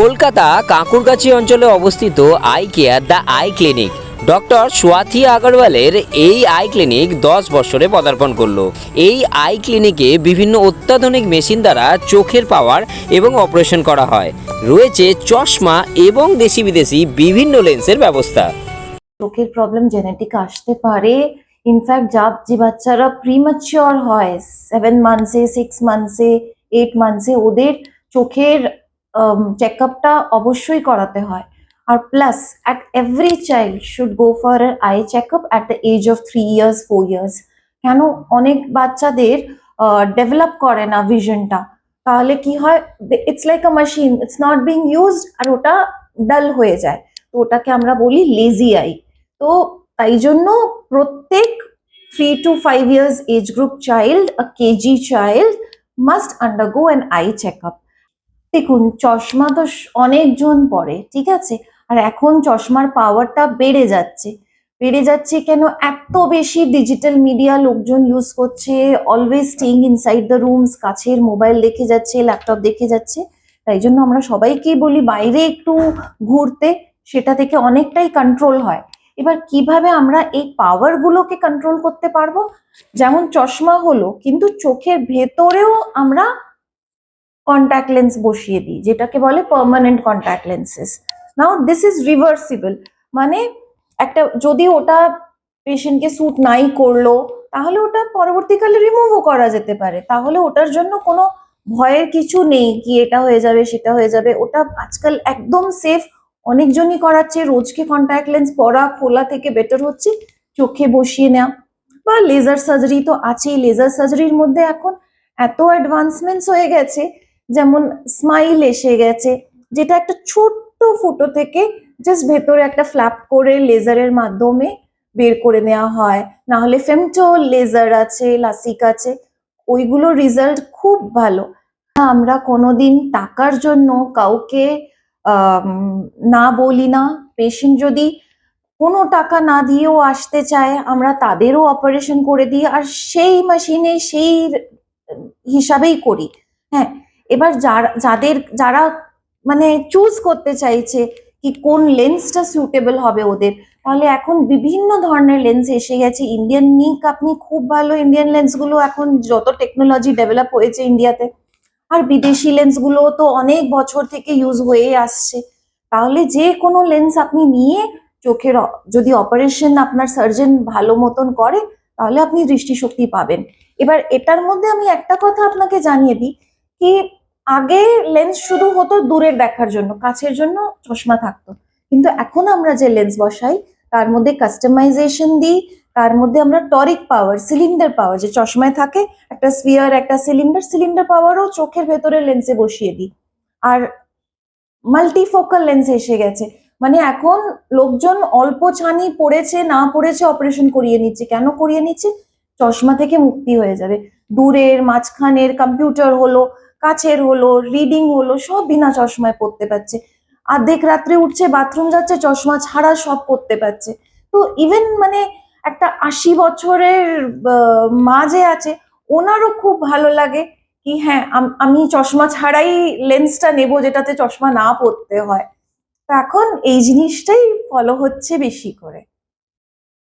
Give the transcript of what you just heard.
কলকাতা কাঁকুরগাছি অঞ্চলে অবস্থিত eye care the eye clinic doctor Swathi আগরওয়ালের এই আই ক্লিনিক দশ বছরে পদার্পণ করল। এই আই ক্লিনিকে বিভিন্ন অত্যাধুনিক মেশিন দ্বারা চোখের পাওয়ার এবং অপারেশন করা হয়। রয়েছে চশমা এবং দেশি বিদেশি বিভিন্ন লেন্সের ব্যবস্থা। চোখের প্রবলেম জেনেটিক আসতে পারে। ইনফ্যাক্ট যা যে বাচ্চারা প্রিম্যাচিওর হয় সেভেন মান্থসে সিক্স মান্থসে এইট মান্থসে ওদের চোখের চেক আপটা অবশ্যই করাতে হয়। আর plus at every child should go for eye check up at the age of three years four years কেন? অনেক বাচ্চাদের ডেভেলপ করে না ভিশনটা তাহলে কি হয়? It's like a machine it's not being used আর ওটা ডাল হয়ে যায়। তো ওটাকে আমরা বলি লেজি আই তো তাই জন্য প্রত্যেক three to five years age group child a KG child must undergo an eye check up দেখুন, চশমা তো অনেকজন পরে, ঠিক আছে? আর এখন চশমার পাওয়ারটা বেড়ে যাচ্ছে। বেড়ে যাচ্ছে কেন? এত বেশি ডিজিটাল মিডিয়া লোকজন ইউজ করছে always staying inside the rooms কাছের মোবাইল দেখে যাচ্ছে ল্যাপটপ দেখে যাচ্ছে। তাই জন্য আমরা সবাইকেই বলি, বাইরে একটু ঘুরতে, সেটা থেকে অনেকটাই কন্ট্রোল হয়। এবার কীভাবে আমরা এই পাওয়ারগুলোকে কন্ট্রোল করতে পারব? যেমন চশমা হলো, কিন্তু চোখের ভেতরেও আমরা কন্ট্যাক্ট লেন্স বসিয়ে দিই, যেটাকে বলে permanent contact lenses now this is reversible মানে একটা যদি ওটা পেশেন্টকে স্যুট নাই করল, তাহলে ওটা পরবর্তীকালে রিমুভও করা যেতে পারে। তাহলে ওটার জন্য কোনো ভয়ের কিছু নেই কি এটা হয়ে যাবে, সেটা হয়ে যাবে। ওটা আজকাল একদম সেফ অনেকজনই করাচ্ছে, রোজকে কন্ট্যাক্ট লেন্স পরা খোলা থেকে বেটার হচ্ছে, চোখে বসিয়ে নেওয়া। বা লেজার সার্জারি তো আছেই লেজার সার্জারির মধ্যে এখন এত অ্যাডভান্সমেন্টস হয়ে গেছে যেমন স্মাইল এসে গেছে, যেটা একটা ছোট্ট ফুটো থেকে জাস্ট ভেতরে একটা ফ্ল্যাপ করে লেজারের মাধ্যমে বের করে নেওয়া হয়। না হলে ফেমটো লেজার আছে লাসিক আছে ওইগুলোর রেজাল্ট খুব ভালো। আমরা কোনোদিন টাকার জন্য কাউকে না বলি না পেশেন্ট যদি কোনো টাকা না দিয়েও আসতে চায়, আমরা তাদেরও অপারেশন করে দিই, আর সেই মেশিনে সেই হিসাবেই করি। হ্যাঁ এবার যারা, যাদের, যারা মানে চুজ করতে চাইছে কি কোন লেন্সটা সুটেবল হবে ওদের, তাহলে এখন বিভিন্ন ধরনের লেন্স এসে গেছে। ইন্ডিয়ান নিক আপনি খুব ভালো ইন্ডিয়ান লেন্সগুলো এখন যত টেকনোলজি ডেভেলপ হয়েছে ইন্ডিয়াতে আর বিদেশি লেন্সগুলো তো অনেক বছর থেকে ইউজ হয়ে আসছে। তাহলে যে কোনো লেন্স আপনি নিয়ে চোখের যদি অপারেশন আপনার সার্জন ভালো মতন করে, তাহলে আপনি দৃষ্টিশক্তি পাবেন। এবার এটার মধ্যে আমি একটা কথা আপনাকে জানিয়ে দিই, কি আগে লেন্স শুধু হতো দূরের দেখার জন্য, কাছের জন্য চশমা থাকতো। কিন্তু এখন আমরা যে লেন্স বসাই, তার মধ্যে কাস্টমাইজেশন দিই, তার মধ্যে আমরা টরিক পাওয়ার সিলিন্ডার পাওয়ার যে চশমায় থাকে একটা স্পিয়ার একটা সিলিন্ডার সিলিন্ডার পাওয়ারও চোখের ভেতরে লেন্সে বসিয়ে দিই। আর মাল্টিফোকাল লেন্স এসে গেছে। মানে এখন লোকজন অল্প ছানি পড়েছে, না পড়েছে অপারেশন করিয়ে নিচ্ছে। কেন করিয়ে নিচ্ছে? চশমা থেকে মুক্তি হয়ে যাবে। দূরের, মাঝখানের কম্পিউটার হলো কাছের হলো রিডিং হলো, সব বিনা চশমায় পড়তে পারছে। অর্ধেক রাত্রে উঠছে বাথরুম যাচ্ছে, চশমা ছাড়া সব করতে পারছে। তো ইভেন মানে একটা আশি বছরের মা যে আছে, ওনারও খুব ভালো লাগে কি হ্যাঁ আম- চশমা ছাড়াই লেন্সটা নেব যেটাতে চশমা না পড়তে হয়। তো এখন এই জিনিসটাই ফলো হচ্ছে বেশি করে।